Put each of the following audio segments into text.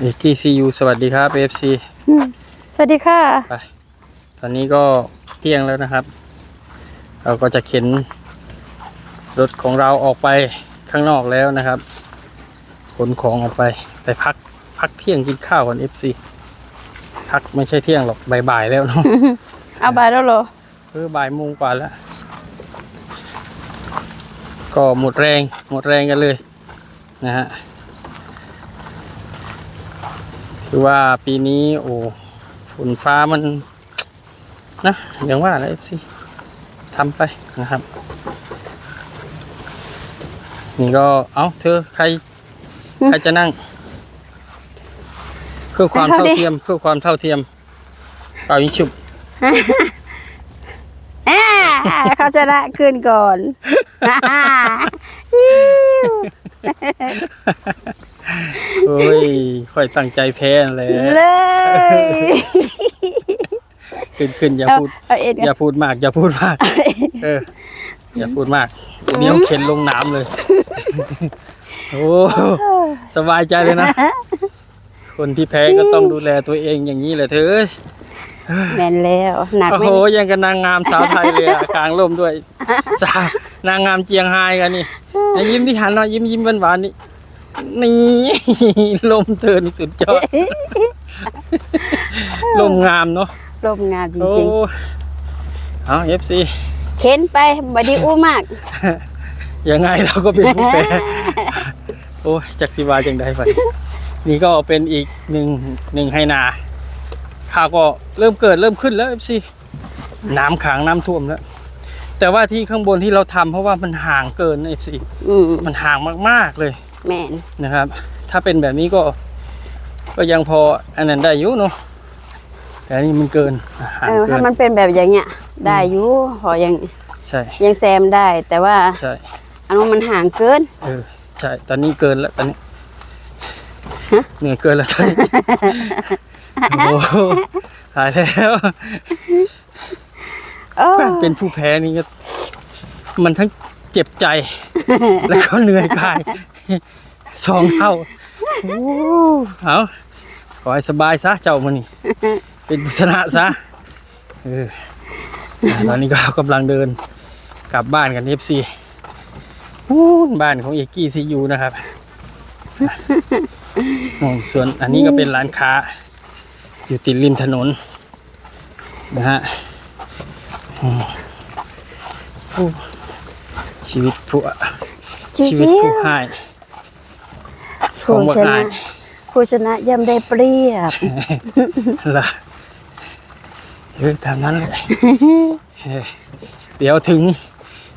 เอกกี้ซียูสวัสดีครับเอฟซีอืมสวัสดีค่ะไปตอนนี้ก็เที่ยงแล้วนะครับ เราก็จะเข็นรถของเราออกไปข้างนอกแล้วนะครับขนของออกไปไปพักพักเที่ยงกินข้าวก่อนเอฟซีพักไม่ใช่เที่ยงหรอกบ่ายๆแล้วเนาะเอาบายแล้วเหรอเออบ่ายโมงกว่าแล้ว ก็หมดแรงหมดแรงกันเลยนะฮะ คือว่าปีนี้โอ้ฝนฟ้ามันนะอย่างว่านะเอฟซีทำไปนะครับ นี่ก็เอาเธอใครใครจะนั่งเพื่อความเท่าเทียมเพื่อความเท่าเทียมเป่ายิงฉุบอ่าเขาชนะขึ้นก่อน โอ้ยค่อยตั้งใจแพ้นั่นแหละเลย ขึ้นขึ้นอย่าเอาพูด เอาเอ็ดอย่าพูดมาก อย่าพูดมาก เออ อย่าพูดมากเดี๋ยวเข็นลงน้ำเลย โอ้สบายใจเลยนะ คนที่แพ้ก็ต้องดูแลตัวเองอย่างนี้แหละเธอเอ้ยแมนแล้วหนักโอ้ไหมโหยังกับนางงามสาวไทยเลยอะกลางร่มด้วยสาวนางงามเจียงไฮ้กันนี่ไหนยิ้มที่หันหน่อยยิ้มยิ้มหวานๆนี่ นี่ลมเธอนี่สุดยอด ลมงามเนาะร่มงามจโอ้ริงเอาเอฟซีๆเข็นไปบไดีอู้มากยังไงเราก็เป็นผู้แพ้โอ้ยจักสิวาจังได้ไปนี่ก็เป็นอีกหนึ่งหนึ่งให้นาข้าวก็เริ่มเกิดเริ่มขึ้นแล้วเอฟซีน้ำขังน้ำท่วมแล้วแต่ว่าที่ข้างบนที่เราทำเพราะว่ามันห่างเกินเอฟซีอืมมันห่างมากๆเลย แมนนะครับ ถ้าเป็นแบบนี้ก็ก็ยังพออันนั้นได้อยู่เนาะแต่อันนี่มันเกินห่างเออเกิถ้านมันเป็นแบบอย่างเงี้ย ได้อยู่พอยังใช่ยังแซมได้ แต่ว่าใช่อันนู้นมันห่างเกิน เออใช่ตอนนี้เกินแล้วตอนนี้ฮะ เหนื่อยเกินแล้วตอนนี้โอ้โหตายแล้วเออการเป็นผู้แพ้นี่ก็มันทั้งเจ็บใจ แล้วก็เหนื่อยกาย สองเท่าโอ้เอาขอให้สบายซะเจ้ามันนี่เป็นบุษณะซะเอออ่าตอนนี้ก็กำลังเดินกลับบ้านกันเอฟซีบ้านของเอกกี้ซียูนะครับโอ้ส่วนอันนี้ก็เป็นร้านค้า อยู่ติดริมถนนนะฮะอืมโอ้ชีวิตผู้ชิชีวิตวผู้ให้ ขๆองผู้บทชให้นะผู้ชนะย่อมได้เปรียบ ล่ะเออตามนั้นเลยเออเดี๋ยวถึง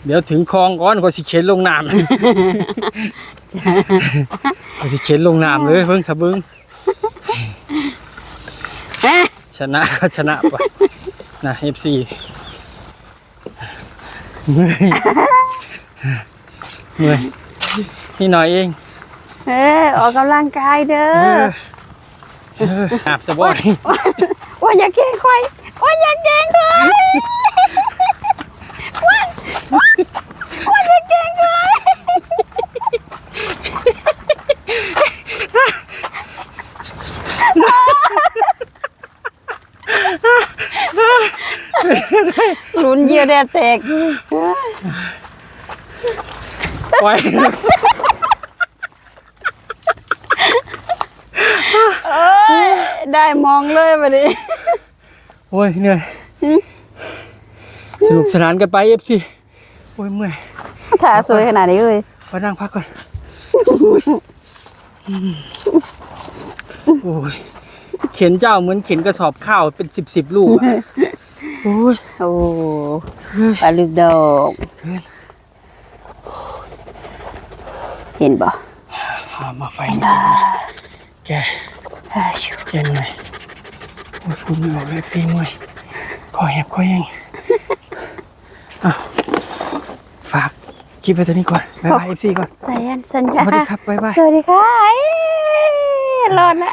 เดี๋ยวถึงคลองก่อนก็สิเข็นลงน้ำก็สิเข็นลงน้ำเลยเพิ่งทะบึงฮะ ชนะก็ชนะไปนะเอฟซีเมื่อยเมื่อยนี่หน่อยเอง เออออกกำลังกายเด้เอออเอออาบสบอยว่าอย่าเก่งควายว่าอย่าเก่งควายว่าว่าอย่าเก่งควายลุ้นเยี่ยวแดดแตกไว้ เอ้ย ได้มองเลยมาดิโอ้ยเหนื่อยสนุกสนานกันไปเอฟซีโอ้ยเมื่อยถ่าสวยขนาดนี้เลยมานั่งพักก่อนอืมโอ้ยเข็นเจ้าเหมือนเข็นกระสอบข้าวเป็นสิบสิบลูกอะโอ้ยโอ้ปลาลึกดอก เห็นบ่เอามาไฟมากินหน่อยแก อ่าชูแกหน่อยโอ้ยพูดไม่ออกเลยซีเมื่อยคอแหบคอแห้งอ้าวฝากคลิปไว้ตัวนี้ก่อนบ๊ายบายเอฟซีก่อน ใส่ยันสัญสญาวัสดีครับบ๊ายบาย สวัสดีค่ะเอ้ยรอดละ